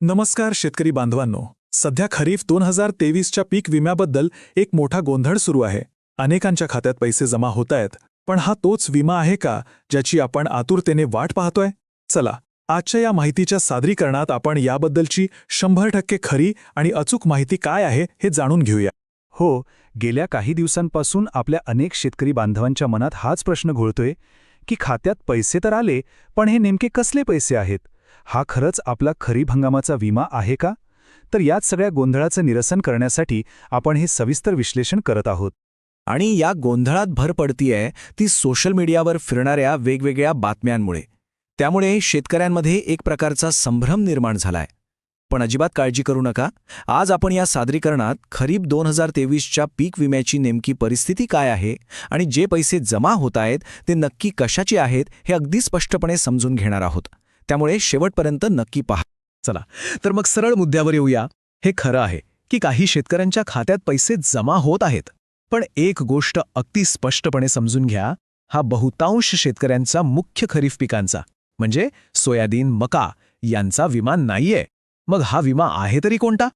नमस्कार शेतकरी बांधवांनो. सध्या खरीफ दोन हजार तेवीसच्या पीक विम्याबद्दल एक मोठा गोंधळ सुरू आहे. अनेकांच्या खात्यात पैसे जमा होत आहेत पण हा तोच विमा आहे का ज्याची आपण आतुरतेने वाट पाहतोय? चला आजच्या या माहितीच्या सादरीकरणात आपण याबद्दलची शंभर टक्के खरी आणि अचूक माहिती काय आहे हे जाणून घेऊया. हो गेल्या काही दिवसांपासून आपल्या अनेक शेतकरी बांधवांच्या मनात हाच प्रश्न घोळतोय की खात्यात पैसे तर आले पण हे नेमके कसले पैसे आहेत? हा खरंच आपला खरीप हंगामाचा विमा आहे का? तर याच सगळ्या गोंधळाचं निरसन करण्यासाठी आपण हे सविस्तर विश्लेषण करत आहोत. आणि या गोंधळात भर पडतीये ती सोशल मीडियावर फिरणाऱ्या वेगवेगळ्या बातम्यांमुळे. त्यामुळे शेतकऱ्यांमध्ये एक प्रकारचा संभ्रम निर्माण झालाय. पण अजिबात काळजी करू नका. आज आपण या सादरीकरणात खरीप दोन हजार तेवीसच्या पीक विम्याची नेमकी परिस्थिती काय आहे आणि जे पैसे जमा होत आहेत ते नक्की कशाचे आहेत हे अगदी स्पष्टपणे समजून घेणार आहोत. त्यामुळे शेवटपर्यंत नक्की पहा. चला तर मग सरळ मुद्द्यावर येऊया. हे खरं आहे की काही शेतकऱ्यांच्या खात्यात पैसे जमा होत आहेत. पण एक गोष्ट अगदी स्पष्टपणे समजून घ्या हा बहुतांश शेतकऱ्यांचा मुख्य खरीफ पिकांचा म्हणजे सोयाबीन मका यांचा विमा नाहीये. मग हा विमा आहे तरी कोणता?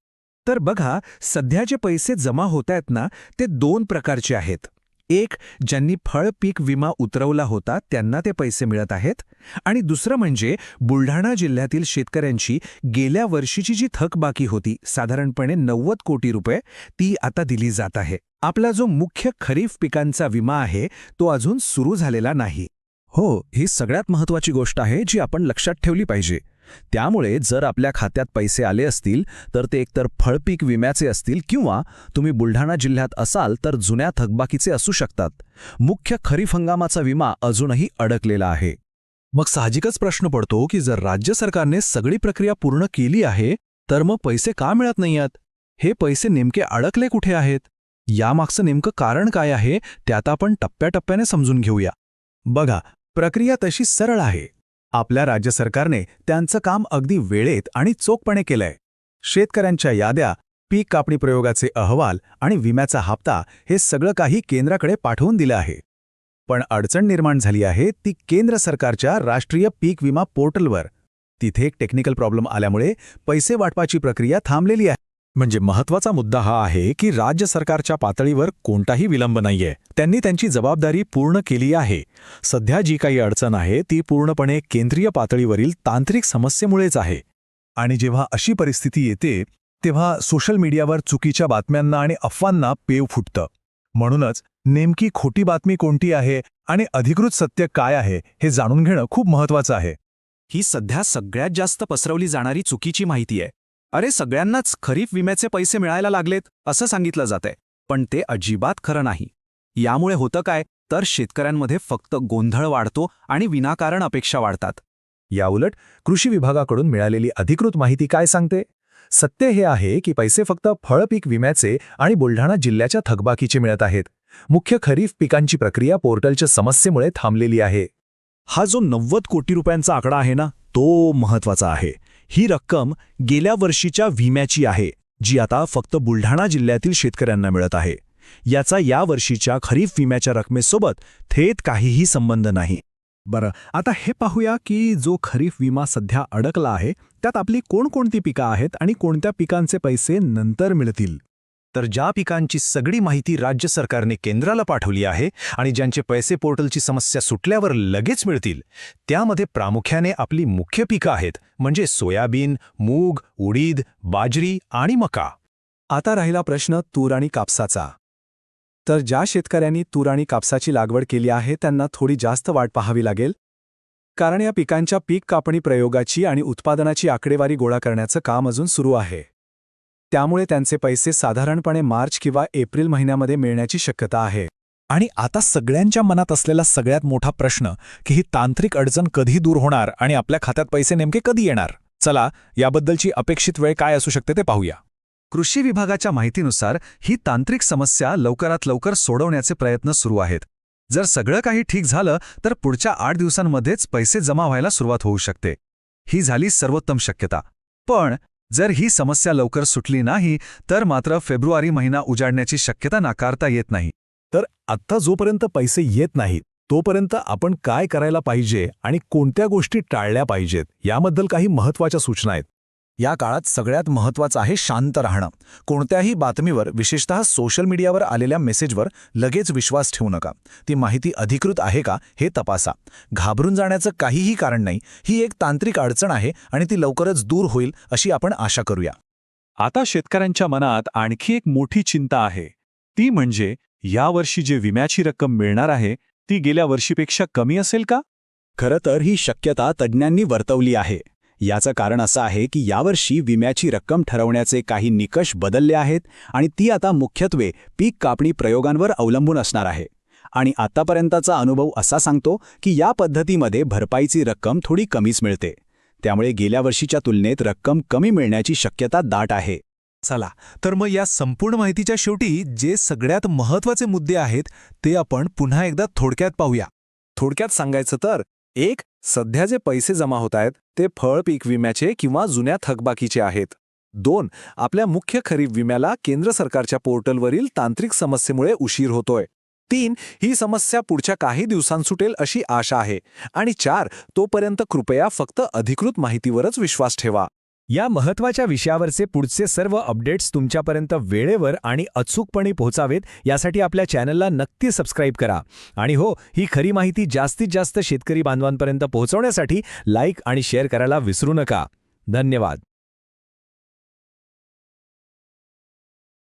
तर बघा सध्या जे पैसे जमा होत आहेत ना ते दोन प्रकारचे आहेत. एक ज्यांनी फळ पीक विमा उतरवला होता त्यांना ते पैसे मिळत आहेत. आणि दुसरं म्हणजे बुलढाणा जिल्ह्यातील शेतकऱ्यांची गेल्या वर्षीची जी थकबाकी होती साधारणपणे नव्वद कोटी रुपये ती आता दिली जात आहे. आपला जो मुख्य खरीफ पिकांचा विमा आहे तो अजून सुरू झालेला नाही. हो ही सगळ्यात महत्वाची गोष्ट आहे जी आपण लक्षात ठेवली पाहिजे. त्यामुळे जर आपल्या खात्यात पैसे आले असतील तर ते एकतर फळपीक विम्याचे असतील किंवा तुम्ही बुलढाणा जिल्ह्यात असाल तर जुन्या थकबाकीचे असू शकतात. मुख्य खरीप हंगामाचा विमा अजूनही अडकलेला आहे. मग साहजिकच प्रश्न पडतो की जर राज्य सरकारने सगळी प्रक्रिया पूर्ण केली आहे तर मग पैसे का मिळत नाहीयत? हे पैसे नेमके अडकले कुठे आहेत? यामागचं नेमकं कारण काय आहे त्यात आपण टप्प्याटप्प्याने समजून घेऊया. बघा प्रक्रिया तशी सरळ आहे. आपल्या राज्य सरकारने त्यांचं काम अगदी वेळेत आणि चोखपणे केलंय. शेतकऱ्यांच्या याद्या पीक कापणी प्रयोगाचे अहवाल आणि विम्याचा हप्ता हे सगळं काही केंद्राकडे पाठवून दिलं आहे. पण अडचण निर्माण झाली आहे ती केंद्र सरकारच्या राष्ट्रीय पीक विमा पोर्टलवर. तिथे एक टेक्निकल प्रॉब्लेम आल्यामुळे पैसे वाटपाची प्रक्रिया थांबलेली आहे. म्हणजे महत्त्वाचा मुद्दा हा आहे की राज्य सरकारच्या पातळीवर कोणताही विलंब नाहीये. त्यांनी त्यांची जबाबदारी पूर्ण केली आहे. सध्या जी काही अडचण आहे ती पूर्णपणे केंद्रीय पातळीवरील तांत्रिक समस्येमुळेच आहे. आणि जेव्हा अशी परिस्थिती येते तेव्हा सोशल मीडियावर चुकीच्या बातम्यांना आणि अफवांना पेव फुटतं. म्हणूनच नेमकी खोटी बातमी कोणती आहे आणि अधिकृत सत्य काय आहे हे जाणून घेणं खूप महत्वाचं आहे. ही सध्या सगळ्यात जास्त पसरवली जाणारी चुकीची माहिती आहे. अरे सगळ्यांनाच खरीप विम्याचे पैसे मिळायला लागलेत असं सांगितलं जातंय. पण ते अजिबात खरं नाही. यामुळे होतं काय तर शेतकऱ्यांमध्ये फक्त गोंधळ वाढतो आणि विनाकारण अपेक्षा वाढतात. याउलट कृषी विभागाकडून मिळालेली अधिकृत माहिती काय सांगते? सत्य हे आहे की पैसे फक्त फळपीक विम्याचे आणि बुलढाणा जिल्ह्याच्या थकबाकीचे मिळत आहेत. मुख्य खरीफ पिकांची प्रक्रिया पोर्टलच्या समस्येमुळे थांबलेली आहे. हा जो नव्वद कोटी रुपयांचा आकडा आहे ना तो महत्त्वाचा आहे. ही रक्कम गेल्या वर्षीच्या विम्याची आहे जी आता फक्त बुलढाणा जिल्ह्यातील शेतकऱ्यांना मिळत आहे. याचा या वर्षीच्या खरीप विम्याच्या रकमेसोबत थेट काहीही संबंध नाही. बरं आता हे पाहूया की जो खरीप विमा सध्या अडकला आहे त्यात आपली कोणकोणती पिकं आहेत आणि कोणत्या पिकांचे पैसे नंतर मिळतील? तर ज्या पिकांची सगळी माहिती राज्य सरकारने केंद्राला पाठवली आहे आणि ज्यांचे पैसे पोर्टलची समस्या सुटल्यावर लगेच मिळतील त्यामध्ये प्रामुख्याने आपली मुख्य पिकं आहेत म्हणजे सोयाबीन मूग उडीद बाजरी आणि मका. आता राहिला प्रश्न तूर आणि कापसाचा. तर ज्या शेतकऱ्यांनी तूर आणि कापसाची लागवड केली आहे त्यांना थोडी जास्त वाट पाहावी लागेल? कारण या पिकांच्या पीक कापणी प्रयोगाची आणि उत्पादनाची आकडेवारी गोळा करण्याचं काम अजून सुरू आहे. त्यामुळे त्यांचे पैसे साधारणपणे मार्च किंवा एप्रिल महिन्यामध्ये मिळण्याची शक्यता आहे. आणि आता सगळ्यांच्या मनात असलेला सगळ्यात मोठा प्रश्न की ही तांत्रिक अडचण कधी दूर होणार आणि आपल्या खात्यात पैसे नेमके कधी येणार? चला याबद्दलची अपेक्षित वेळ काय असू शकते ते पाहूया. कृषी विभागाच्या माहितीनुसार ही तांत्रिक समस्या लवकरात लवकर सोडवण्याचे प्रयत्न सुरू आहेत. जर सगळं काही ठीक झालं तर पुढच्या आठ दिवसांमध्येच पैसे जमा व्हायला सुरुवात होऊ शकते. ही झाली सर्वोत्तम शक्यता. पण जर ही समस्या लवकर सुटली नाही तर मात्र फेब्रुवारी महिना उजाडण्याची शक्यता नाकारता येत नाही. तर आत्ता जोपर्यंत पैसे येत नाहीत तोपर्यंत आपण काय करायला पाहिजे आणि कोणत्या गोष्टी टाळल्या पाहिजेत याबद्दल काही महत्त्वाच्या सूचना आहेत. या काळात सगळ्यात महत्त्वाचं आहे शांत राहणं. कोणत्याही बातमीवर विशेषतः सोशल मीडियावर आलेल्या मेसेजवर लगेच विश्वास ठेवू नका. ती माहिती अधिकृत आहे का हे तपासा. घाबरून जाण्याचं काहीही कारण नाही. ही एक तांत्रिक अडचण आहे आणि ती लवकरच दूर होईल अशी आपण आशा करूया. आता शेतकऱ्यांच्या मनात आणखी एक मोठी चिंता आहे. ती म्हणजे यावर्षी जे विम्याची रक्कम मिळणार आहे ती गेल्या वर्षीपेक्षा कमी असेल का? खरं तर ही शक्यता तज्ज्ञांनी वर्तवली आहे. याचं कारण असं आहे की यावर्षी विम्याची रक्कम ठरवण्याचे काही निकष बदलले आहेत आणि ती आता मुख्यत्वे पीक कापणी प्रयोगांवर अवलंबून असणार आहे. आणि आतापर्यंतचा अनुभव असा सांगतो की या पद्धतीमध्ये भरपाईची रक्कम थोडी कमीच मिळते. त्यामुळे गेल्या वर्षीच्या तुलनेत रक्कम कमी मिळण्याची शक्यता दाट आहे. चला तर मग या संपूर्ण माहितीच्या शेवटी जे सगळ्यात महत्त्वाचे मुद्दे आहेत ते आपण पुन्हा एकदा थोडक्यात पाहूया. थोडक्यात सांगायचं तर एक सध्या जे पैसे जमा होत आहेत ते फळ पीक विम्याचे किंवा जुन्या थकबाकीचे आहेत. दोन आपल्या मुख्य खरीप विम्याला केंद्र सरकारच्या पोर्टलवरील तांत्रिक समस्येमुळे उशीर होतोय. तीन ही समस्या पुढच्या काही दिवसांत सुटेल अशी आशा आहे. आणि चार तोपर्यंत कृपया फक्त अधिकृत माहितीवरच विश्वास ठेवा. या महत्त्वाच्या विषयावरचे पुढचे सर्व अपडेट्स तुमच्यापर्यंत वेळेवर आणि अचूकपणे पोहोचावेत यासाठी आपल्या चॅनलला नक्की सबस्क्राईब करा. आणि हो ही खरी माहिती जास्तीत जास्त शेतकरी बांधवांपर्यंत पोहोचवण्यासाठी लाईक आणि शेअर करायला विसरू नका. धन्यवाद.